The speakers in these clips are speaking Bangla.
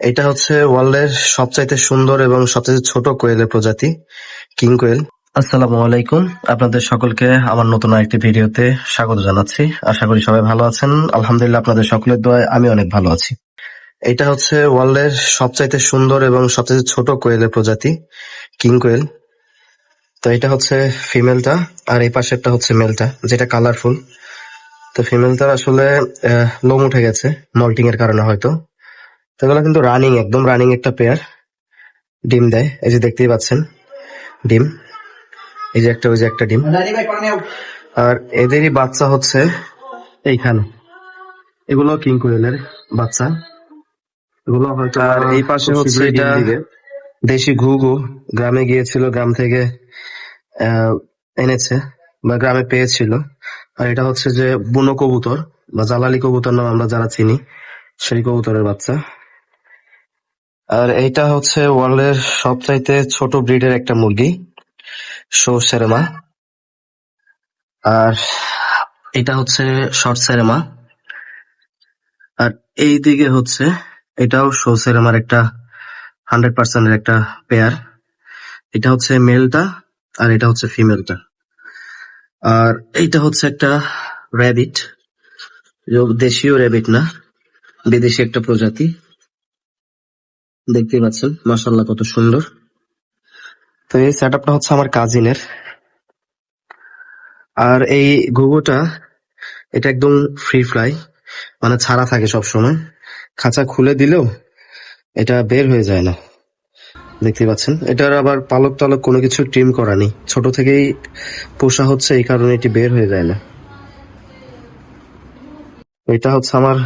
এটা হচ্ছে ওয়ার্ল্ডের সবচাইতে সুন্দর এবং সবচাইতে ছোট কোয়েলের প্রজাতি কিং কোয়েল। আসসালামু আলাইকুম। আপনাদের সকলকে আমার নতুন আরেকটি ভিডিওতে স্বাগত জানাচ্ছি। আশা করি সবাই ভালো আছেন। আলহামদুলিল্লাহ আপনাদের সকলের দোয়ায় আমি অনেক ভালো আছি। এটা হচ্ছে ওয়ার্ল্ডের সবচাইতে সুন্দর এবং সবচাইতে ছোট কোয়েলের প্রজাতি কিং কোয়েল। তো এটা হচ্ছে ফিমেলটা আর এই পাশেরটা হচ্ছে মেলটা যেটা কালারফুল। তো ফিমেলটার আসলে লোম উঠে গেছে মল্টিং এর কারণে হয়তো। এগুলো কিন্তু রানিং একদম রানিং একটা পেয়ার ডিম দেয় এই যে দেখতেই পাচ্ছেন ডিম। এই যে একটা ওই যে একটা ডিম। আর এদেরই বাচ্চা হচ্ছে এইখানে। এগুলো কিং কোয়েলের বাচ্চা। এগুলো হয়তো আর এই পাশে হচ্ছে এটা দেশি ঘুঘু গ্রামে গিয়েছিল গ্রাম থেকে আহ, এনেছে বা গ্রামে পেয়েছিল। আর এটা হচ্ছে যে বুনো কবুতর বা জালালি কবুতর নাম আমরা যারা চিনি সেই কবুতরের বাচ্চা। আর এইটা হচ্ছে ওয়ার্ল্ডের সবচাইতে ছোট ব্রিডের একটা মুরগি শো সেরেমা। আর এটা হচ্ছে শর্ট সেরেমা। আর এই দিকে হচ্ছে এটাও শো সেরেমার একটা হান্ড্রেড পার্সেন্টের একটা পেয়ার। এটা হচ্ছে মেলটা আর এটা হচ্ছে ফিমেলটা। আর এইটা হচ্ছে একটা র্যাবিট। দেশীয় র্যাবিট না, বিদেশি একটা প্রজাতি। দেখতেই পাচ্ছেন মাসাল্লাহ কত সুন্দর। তো এই সেট আপটা হচ্ছে আমার কাজিনের আর এই ঘুঘুটা এটা একদম ফ্রি ফ্লাই মানে ছাড়া থাকে সব সময় খাঁচা খুলে দিলেও এটা বের হয়ে যায় না। দেখতে পাচ্ছেন, এটার আবার পালক টালক কোনো কিছু ট্রিম করা নেই। ছোট থেকেই পোষা হচ্ছে, এই কারণে এটি বের হয়ে যায় না। এটা হচ্ছে আমার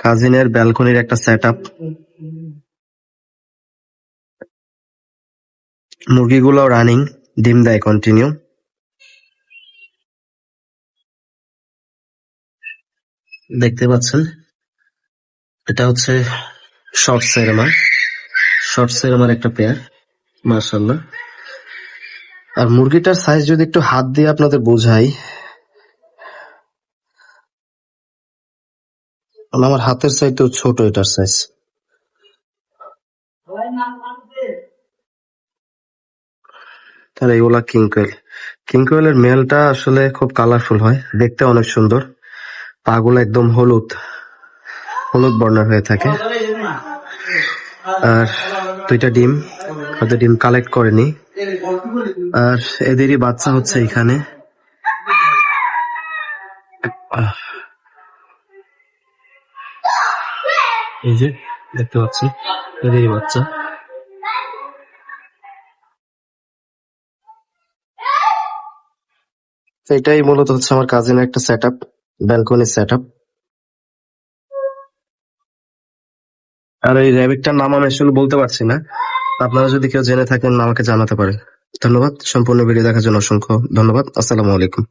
কাজিনের ব্যালকনির একটা সেট আপ মুরগিগুলো রানিং ডিম দেয় কন্টিনিউ দেখতে পাচ্ছেন? এটা হচ্ছে শর্ট সেরেমার শর্ট সেরেমার একটা পেয়ার মার্শাল্লাহ আর মুরগিটার সাইজ যদি একটু হাত দিয়ে আপনাদের বোঝাই। আমার হাতের সাইজটাও ছোট এটার সাইজ তাহলে এগুলা কিংকোয়েল কিংকোয়েলের মেলটা আসলে খুব কালারফুল হয়, দেখতে অনেক সুন্দর। পাগুলো একদম হলুদ হলুদ বর্ণের হয়ে থাকে। আর দুইটা ডিম হয়তো ডিম কালেক্ট করেনি। আর এদেরই বাচ্চা হচ্ছে এখানে। এই যে, দেখতে পাচ্ছি এদেরই বাচ্চা। এটাই মূলত হচ্ছে আমার কাজিনের একটা set up balcony set up আর এই র্যাবিটটার নাম আমি আসলে বলতে পারছি না। আপনারা যদি কেউ জেনে থাকেন, আমাকে জানাতে পারে ধন্যবাদ। সম্পূর্ণ ভিডিও দেখার জন্য অসংখ্য ধন্যবাদ। আসসালামু আলাইকুম।